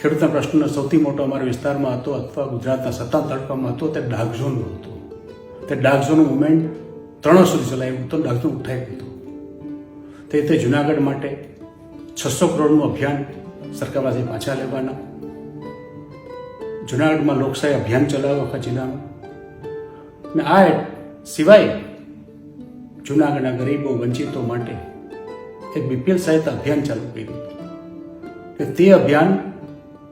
ખેડૂતના પ્રશ્નનો સૌથી મોટો અમારા વિસ્તારમાં હતો અથવા ગુજરાતના સત્તા તડકામાં હતો તે ડાર્ક ઝોનનો હતો. તે ડાર્ક ઝોન મુવમેન્ટ ત્રણ સુધી ચલાવ્યું હતું ડાર્ક ઝોન ગયું હતું. તે તે જુનાગઢ માટે છસો કરોડનું અભિયાન સરકાર પાસે પાછા લેવાના. જુનાગઢમાં લોકશાહી અભિયાન ચલાવ્યું આખા જિલ્લામાં ને આ સિવાય જુનાગઢના ગરીબો, વંચિતો માટે એક બીપીએલ સહાયતા અભિયાન ચાલુ કર્યું. તે અભિયાન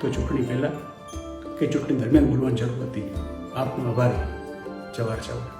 તો ચૂંટણી પહેલાં કે ચૂંટણી દરમિયાન બોલવાની જરૂર હતી. આપનો આભાર. જવાર ચાવડા